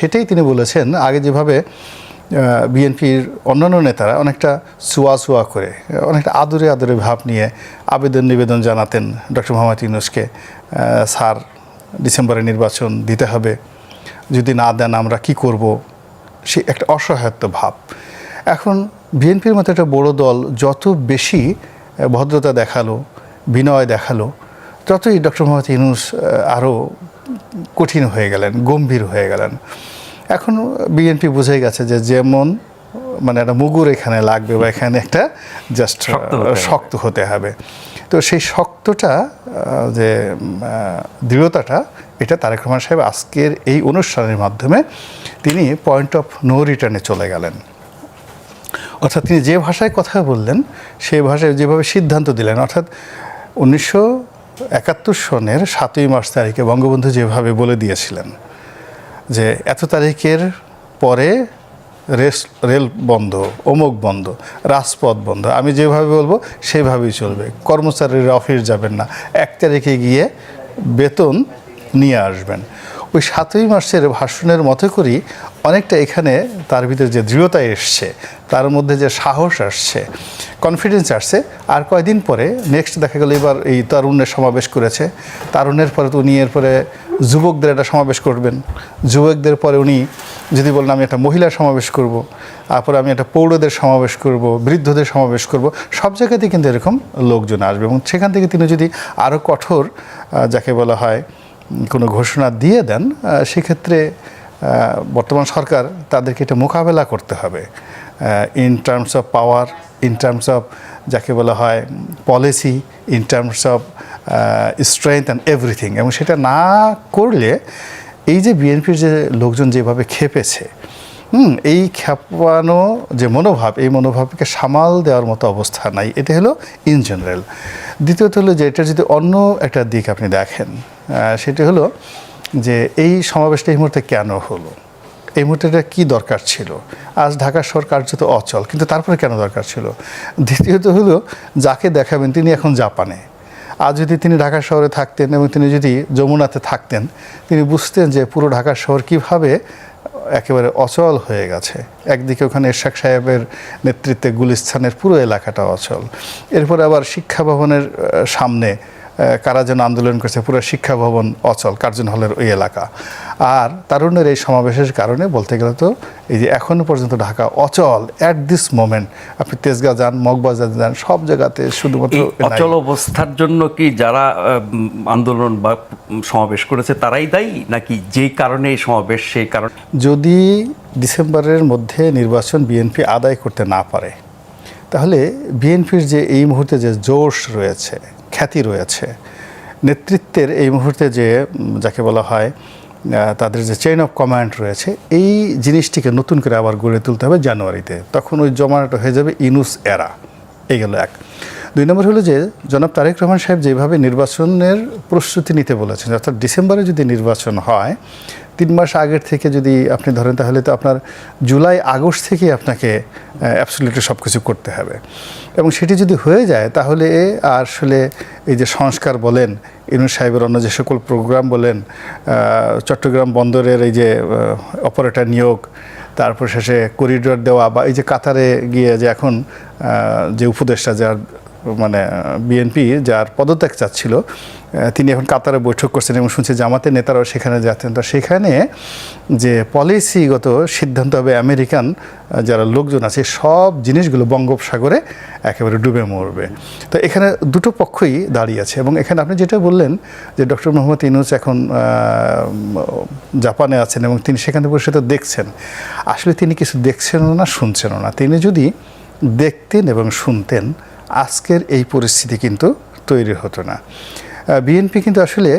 সেটাই তিনি বলেছেন, আগে যেভাবে বিএনপির অন্যান্য নেতারা অনেকটা সুয়া সুয়া করে, অনেকটা আদরে আদরে ভাব নিয়ে আবেদন নিবেদন জানাতেন ডক্টর মোহাম্মদ ইউনুসকে স্যার ডিসেম্বরে নির্বাচন দিতে হবে, যদি না দেন আমরা কি করব? সে একটা অসহায়ত্ব ভাব। এখন বিএনপির মতো একটা বড় দল যত বেশি ভদ্রতা দেখাল, বিনয় দেখাল, ততই ডক্টর মোহাম্মদ ইউনুস আরও কঠিন হয়ে গেলেন, গম্ভীর হয়ে গেলেন। এখন বিএনপি বুঝে গেছে যে যেমন মানে একটা মুগুর এখানে লাগবে বা এখানে একটা জাস্ট শক্ত হতে হবে। তো সেই শক্তটা যে দৃঢ়তাটা এটা তারেক রহমান সাহেব আজকের এই অনুষ্ঠানের মাধ্যমে তিনি পয়েন্ট অফ নো রিটার্নে চলে গেলেন অর্থাৎ তিনি যে ভাষায় কথা বললেন সেই ভাষায় যেভাবে সিদ্ধান্ত দিলেন অর্থাৎ উনিশশো একাত্তর সনের সাতই মার্চ তারিখে বঙ্গবন্ধু যেভাবে বলে দিয়েছিলেন যে এত তারিখের পরে রেস, রেল বন্ধ অমুক বন্ধ, রাজপথ বন্ধ, আমি যেভাবে বলব সেভাবেই চলবে। কর্মচারীরা অফিস যাবেন না। এক তারিখে গিয়ে বেতন নিয়ে আসবেন। ওই সাতই মাসের ভাষণের মতো করেই অনেকটা এখানে তার ভিতরে যে দৃঢ়তা এসছে, তার মধ্যে যে সাহস আসছে কনফিডেন্স আসছে। আর কয়দিন পরে নেক্সট দেখা গেল এবার এই তারুণ্যের সমাবেশ করেছে। তারুণ্যের পরে তো উনি এরপরে যুবকদের একটা সমাবেশ করবেন। যুবকদের পরে উনি যদি বলেন, আমি একটা মহিলা সমাবেশ করব, তারপরে আমি একটা পৌরদের সমাবেশ করব, বৃদ্ধদের সমাবেশ করব। সব জায়গাতেই কিন্তু এরকম লোকজন আসবে। এবং সেখান থেকে তিনি যদি আরও কঠোর যাকে বলা হয় কোনো ঘোষণা দিয়ে দেন সেক্ষেত্রে বর্তমান সরকার তাদেরকে এটা মোকাবেলা করতে হবে। In terms of power in terms of যাকে বলা হয় policy in terms of strength and everything এবং সেটা না করলে এই যে বিএনপির যে লোকজন যেভাবে খেপেছে, হুম, এই খেপানো যে মনোভাব, এই মনোভাবকে সামাল দেওয়ার মতো অবস্থা নাই। এটা হলো ইন জেনারেল দ্বিতীয়ত হলো যে এটা যদি অন্য একটা দিক আপনি দেখেন সেটি হলো যে এই সমাবেশটা এই মুহূর্তে কেন হলো? এই মুহূর্তে এটা কী দরকার ছিল? আজ ঢাকা শহর কার্যত অচল, কিন্তু তারপরে কেন দরকার ছিল? দ্বিতীয়ত হলো যাকে দেখাবেন তিনি এখন জাপানে। আজ যদি তিনি ঢাকা শহরে থাকতেন এবং তিনি যদি যমুনাতে থাকতেন, তিনি বুঝতেন যে পুরো ঢাকা শহর কীভাবে একেবারে অচল হয়ে গেছে। একদিকে ওখানে এরশাক সাহেবের নেতৃত্বে গুলিস্থানের পুরো এলাকাটা অচল। এরপর আবার শিক্ষা ভবনের সামনে কারা যেন আন্দোলন করছে পুরো শিক্ষা ভবন অচল কার্জন হলের ওই এলাকা। আর তারুণের এই সমাবেশের কারণে বলতে গেলে তো এই যে এখনও পর্যন্ত ঢাকা অচল অ্যাট দিস মোমেন্ট আপনি তেজগাঁও যান মগবাজার যান সব জায়গাতে শুধুমাত্র অচল অবস্থার জন্য কি যারা আন্দোলন বা সমাবেশ করেছে তারাই দায়ী? নাকি যেই কারণে এই সমাবেশ সেই কারণ যদি ডিসেম্বরের মধ্যে নির্বাচন বিএনপি আদায় করতে না পারে তাহলে বিএনপির যে এই মুহূর্তে যে জোশ রয়েছে খ্যাতি রয়েছে। নেতৃত্বের এই মুহূর্তে যে, যাকে বলা হয় তাদের যে চেইন অফ কমান্ড রয়েছে, এই জিনিসটিকে নতুন করে আবার গড়ে তুলতে হবে জানুয়ারিতে। তখন ওই জমানাটা হয়ে যাবে ইনুস এরা। এই গেল এক। দুই নম্বর হলো যে, জনাব তারেক রহমান সাহেব যেভাবে নির্বাচনের প্রস্তুতি নিতে বলেছেন, অর্থাৎ ডিসেম্বরে যদি নির্বাচন হয় তিন মাস আগের থেকে যদি আপনি ধরেন, তাহলে তো আপনার জুলাই, আগস্ট থেকেই আপনাকে অ্যাবসলিউটলি সব কিছু করতে হবে। এবং সেটি যদি হয়ে যায়, তাহলে আসলে এই যে সংস্কার বলেন, ইনুস সাহেবের অন্য যে সকল প্রোগ্রাম বলেন চট্টগ্রাম বন্দরের এই যে অপারেটর নিয়োগ, তারপর শেষে করিডোর দেওয়া বা এই যে কাতারে গিয়ে যে এখন যে উপদেষ্টা যার মানে বিএনপি যার পদত্যাগ চাচ্ছিল তিনি এখন কাতারে বৈঠক করছেন এবং শুনছি জামাতের নেতারাও সেখানে যাচ্ছেন। তো সেখানে যে পলিসিগত সিদ্ধান্ত হবে আমেরিকান যারা লোকজন আছে, সব জিনিসগুলো বঙ্গোপসাগরে একেবারে ডুবে মরবে। তো এখানে দুটো পক্ষই দাঁড়িয়ে আছে এবং এখানে আপনি যেটা বললেন যে ডক্টর মোহাম্মদ ইনুস এখন জাপানে আছেন এবং তিনি সেখানে বসে তো দেখছেন। আসলে তিনি কিছু দেখছেনও না, শুনছেনও না। তিনি যদি দেখতেন এবং শুনতেন আজকের এই পরিস্থিতি কিন্তু তৈরি হতো না। বিএনপি কিন্তু আসলে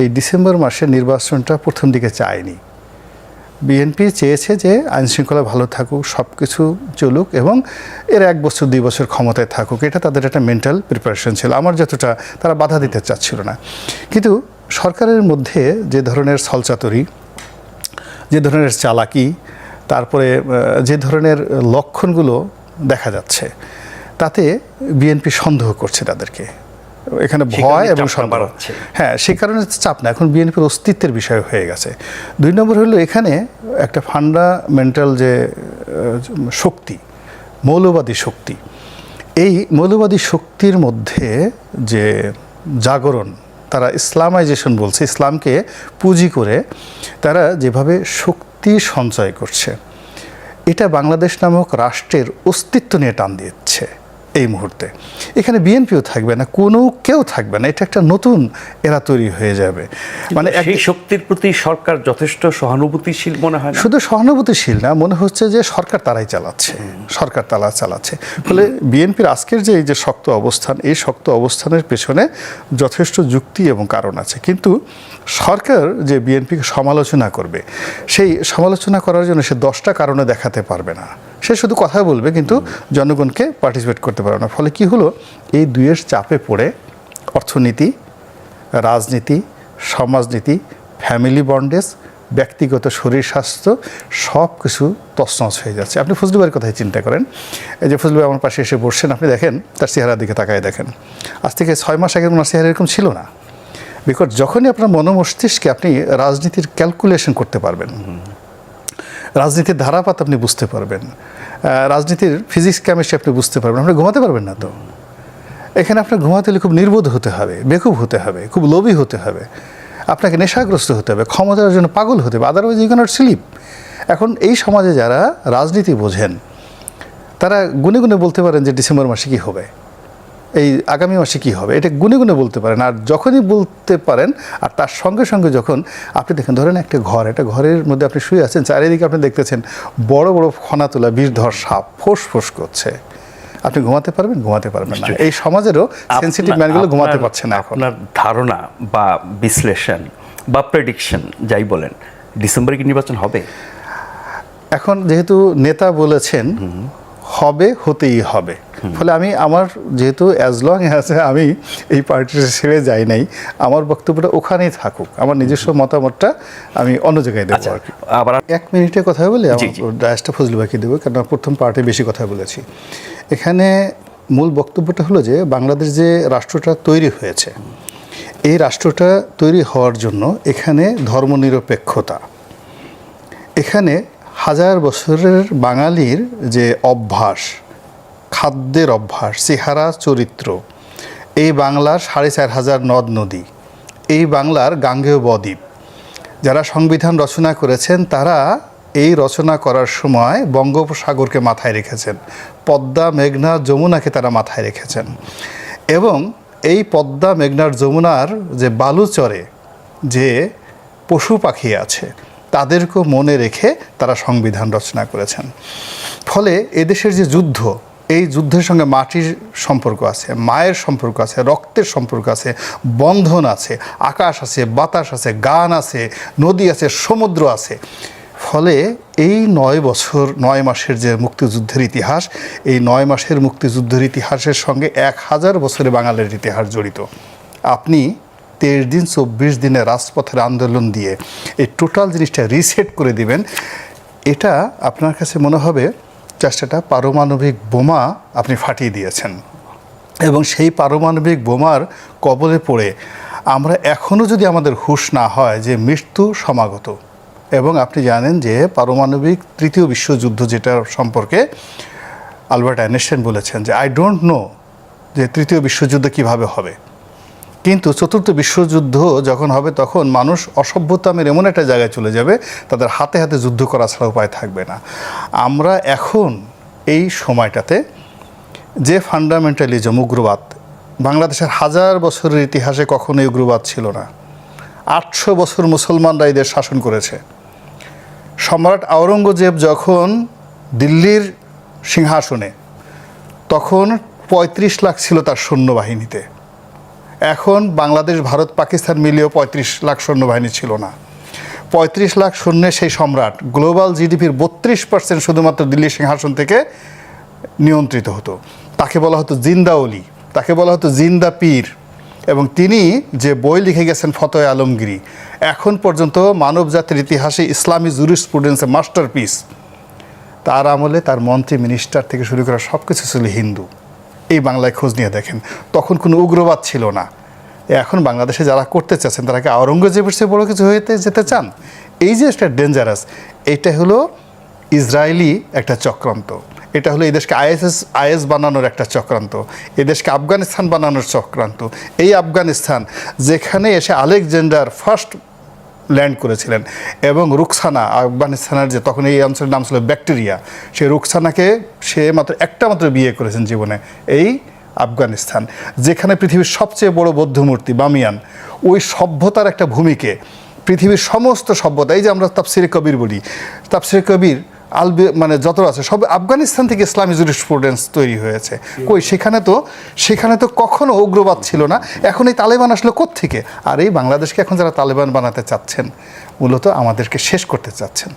এই ডিসেম্বর মাসের নির্বাচনটা প্রথম দিকে চায়নি। বিএনপি চেয়েছে যে আইনশৃঙ্খলা ভালো থাকুক সব কিছু চলুক এবং এর এক বছর, দুই বছর ক্ষমতায় থাকুক, এটা তাদের একটা মেন্টাল প্রিপারেশন ছিল। আমার যতটা তারা বাধা দিতে চাচ্ছিল না। কিন্তু সরকারের মধ্যে যে ধরনের ছলচাতুরি, যে ধরনের চালাকি, তারপরে যে ধরনের লক্ষণগুলো দেখা যাচ্ছে তাতে বিএনপি সন্দেহ করছে তাদেরকে। এখানে ভয় এবং সন্দেহ। হ্যাঁ সে কারণে চাপ না। এখন বিএনপির অস্তিত্বের বিষয় হয়ে গেছে। দুই নম্বর হলো এখানে একটা ফান্ডামেন্টাল যে শক্তি মৌলবাদী শক্তি। এই মৌলবাদী শক্তির মধ্যে যে জাগরণ তারা ইসলামাইজেশন বলছে ইসলামকে পুঁজি করে তারা যেভাবে শক্তি সঞ্চয় করছে এটা বাংলাদেশ নামক রাষ্ট্রের অস্তিত্ব নিয়ে টান দিচ্ছে। এই মুহূর্তে। এখানে বিএনপিও থাকবে না কোনো কেউ থাকবে না এটা একটা নতুন এরা তৈরি হয়ে যাবে। মানে সেই শক্তির প্রতি সরকার যথেষ্ট সহানুভূতিশীল মনে হয় শুধু সহানুভূতিশীল না মনে হচ্ছে যে সরকার তারাই চালাচ্ছে সরকার তারা চালাচ্ছে। ফলে বিএনপির আজকের যে এই যে শক্ত অবস্থান এই শক্ত অবস্থানের পেছনে যথেষ্ট যুক্তি এবং কারণ আছে। কিন্তু সরকার যে বিএনপিকে সমালোচনা করবে সেই সমালোচনা করার জন্য সে দশটা কারণে দেখাতে পারবে না। সে শুধু কথা বলবে, কিন্তু জনগণকে পার্টিসিপেট করতে পারবে না। ফলে কি হলো? এই দুইয়ের চাপে পড়ে অর্থনীতি, রাজনীতি, সমাজনীতি ফ্যামিলি বন্ডেজ ব্যক্তিগত শরীর স্বাস্থ্য, সব কিছু তছনছ হয়ে যাচ্ছে। আপনি ফজলুবাইয়ের কথাই চিন্তা করেন। এই যে ফজলুবাই আমার পাশে এসে বসছেন, আপনি দেখেন, তার চেহারার দিকে তাকায় দেখেন। আজ থেকে ছয় মাস আগে ওনার চেহারা এরকম ছিল না। বিকজ যখনই আপনার মনোমস্তিষ্কে আপনি রাজনীতির ক্যালকুলেশন করতে পারবেন রাজনীতির ধারাপাত আপনি বুঝতে পারবেন। রাজনীতির ফিজিক্স কেমিস্ট্রি আপনি বুঝতে পারবেন। আপনি ঘুমাতে পারবেন না তো। এখানে আপনার ঘুমাতে হলে খুব নির্বোধ হতে হবে, বেকুব হতে হবে, খুব লোভী হতে হবে। আপনাকে নেশাগ্রস্ত হতে হবে, ক্ষমতার জন্য পাগল হতে হবে আদারওয়াইজ ইউ ক্যানট স্লিপ এখন এই সমাজে যারা রাজনীতি বোঝেন, তারা গুনে গুনে বলতে পারেন যে ডিসেম্বর মাসে কী হবে। এই আগামী মাসে কি হবে? এটা গুনে গুনে বলতে পারেন। আর যখনই বলতে পারেন আর তার সঙ্গে সঙ্গে যখন আপনি দেখেন ধরেন একটা ঘর একটা ঘরের মধ্যে আপনি শুয়ে আছেন চারিদিকে আপনি দেখতেছেন বড় বড় খনা তোলা বিষধর সাপ ফোঁস ফোঁস করছে। আপনি ঘুমাতে পারবেন? ঘুমাতে পারবেন না। এই সমাজেরও সেন্সিটিভ ম্যানগুলো ঘুমাতে পারছে না আপনার ধারণা বা বিশ্লেষণ বা প্রেডিকশন যাই বলেন ডিসেম্বরে কি নির্বাচন হবে? এখন যেহেতু নেতা বলেছেন হবে হতেই হবে। ফলে আমি আমার যেহেতু অ্যাজ লং আছে আমি এই পার্টিটা ছেড়ে যাই নাই আমার বক্তব্যটা ওখানেই থাকুক। আমার নিজস্ব মতামতটা আমি অন্য জায়গায় দেবো আচ্ছা আর কি। আবার এক মিনিটে কথা বলে। আমার ডায়াসটা ফজলু বাকি দেবো কারণ আমি প্রথম পার্টে বেশি কথা বলেছি। এখানে মূল বক্তব্যটা হলো যে বাংলাদেশ যে রাষ্ট্রটা তৈরি হয়েছে এই রাষ্ট্রটা তৈরি হওয়ার জন্য এখানে ধর্মনিরপেক্ষতা। এখানে হাজার বছরের বাঙালির যে অভ্যাস, খাদ্যের অভ্যাস, চেহারা, চরিত্র, এই বাংলার সাড়ে চার হাজার নদ নদী, এই বাংলার গাঙ্গেয় বদ্বীপ, যারা সংবিধান রচনা করেছেন, তারা এই রচনা করার সময় বঙ্গোপসাগরকে মাথায় রেখেছেন, পদ্মা, মেঘনা, যমুনাকে তারা মাথায় রেখেছেন এবং এই পদ্মা, মেঘনার, যমুনার যে বালুচরে যে পশু পাখি আছে তাদেরকেও মনে রেখে তারা সংবিধান রচনা করেছেন। ফলে এদেশের যে যুদ্ধ, এই যুদ্ধের সঙ্গে মাটির সম্পর্ক আছে, মায়ের সম্পর্ক আছে, রক্তের সম্পর্ক আছে, বন্ধন আছে, আকাশ আছে, বাতাস আছে, গান আছে, নদী আছে, সমুদ্র আছে। ফলে এই নয় বছর, নয় মাসের যে মুক্তিযুদ্ধের ইতিহাস, এই নয় মাসের মুক্তিযুদ্ধের ইতিহাসের সঙ্গে এক হাজার বছরে বাঙালির ইতিহাস জড়িত। আপনি তেইশ দিন, চব্বিশ দিনে রাজপথের আন্দোলন দিয়ে এই টোটাল জিনিসটা রিসেট করে দিবেন। এটা আপনার কাছে মনে হবে একটা পারমাণবিক বোমা আপনি ফাটিয়ে দিয়েছেন। এবং সেই পারমাণবিক বোমার কবলে পড়ে আমরা এখনও যদি আমাদের হুঁশ না হয় যে মৃত্যু সমাগত, এবং আপনি জানেন যে পারমাণবিক তৃতীয় বিশ্বযুদ্ধ যেটার সম্পর্কে আলবার্ট আইনস্টাইন বলেছেন যে আই ডোন্ট নো যে তৃতীয় বিশ্বযুদ্ধ কীভাবে হবে। কিন্তু চতুর্থ বিশ্বযুদ্ধ যখন হবে, তখন মানুষ অসভ্যতামের এমন একটা জায়গায় চলে যাবে, তাদের হাতে হাতে যুদ্ধ করা ছাড়া উপায় থাকবে না। আমরা এখন এই সময়টাতে যে ফান্ডামেন্টালিজম উগ্রবাদ, বাংলাদেশের হাজার বছরের ইতিহাসে কখনো উগ্রবাদ ছিল না। আটশো বছর মুসলমানরা এদের শাসন করেছে। সম্রাট আওরঙ্গজেব যখন দিল্লির সিংহাসনে, তখন পঁয়ত্রিশ লাখ ছিল তার সৈন্যবাহিনীতে। এখন বাংলাদেশ, ভারত, পাকিস্তান মিলিয়েও পঁয়ত্রিশ লাখ সৈন্যবাহিনী ছিল না। পঁয়ত্রিশ লাখ সৈন্যে সেই সম্রাট গ্লোবাল জিডিপির বত্রিশ পার্সেন্ট শুধুমাত্র দিল্লি সিংহাসন থেকে নিয়ন্ত্রিত হতো। তাকে বলা হতো জিন্দা অলি, তাকে বলা হতো জিন্দা পীর এবং তিনি যে বই লিখে গেছেন ফতোয় আলমগিরি, এখন পর্যন্ত মানব জাতির ইতিহাসে ইসলামী জুরিস্প্রুডেন্সের মাস্টারপিস তার আমলে তার মন্ত্রী মিনিস্টার থেকে শুরু করা সব কিছু ছিল হিন্দু। এই বাংলায় খোঁজ নিয়ে দেখেন। তখন কোনো উগ্রবাদ ছিল না। এখন বাংলাদেশে যারা করতে চাচ্ছেন, তারা কি আওরঙ্গজেবের চেয়ে বড় কিছু হইতে যেতে চান? এই যে একটা ডেঞ্জারাস এটা হলো ইসরায়েলি একটা চক্রান্ত। এটা হলো এই দেশকে আইএসএস, আইএস বানানোর একটা চক্রান্ত। এই দেশকে আফগানিস্তান বানানোর চক্রান্ত। এই আফগানিস্তান যেখানে এসে আলেকজেন্ডার ফার্স্ট ল্যান্ড করেছিলেন। এবং রুকসানা, আফগানিস্তানের যে তখন এই অঞ্চলের নাম ছিল ব্যাকটেরিয়া, সেই রুকসানাকে সে মাত্র একটা মাত্র বিয়ে করেছেন জীবনে এই আফগানিস্তান, যেখানে পৃথিবীর সবচেয়ে বড় বৌদ্ধ মূর্তি বামিয়ান। ওই সভ্যতার একটা ভূমিকে পৃথিবীর সমস্ত সভ্যতা, এই যে আমরা তাপসিরে কবির বলি তাপসিরে কবির আলবে মানে যত আছে, সব আফগানিস্তান থেকে ইসলামী জুরিসপ্রুডেন্স তৈরি হয়েছে। কই, সেখানে তো সেখানে তো কখনো উগ্রবাদ ছিল না। এখন এই তালেবান আসলো থেকে আর এই বাংলাদেশকে এখন যারা তালেবান বানাতে চাচ্ছেন, মূলত আমাদেরকে শেষ করতে চাচ্ছেন।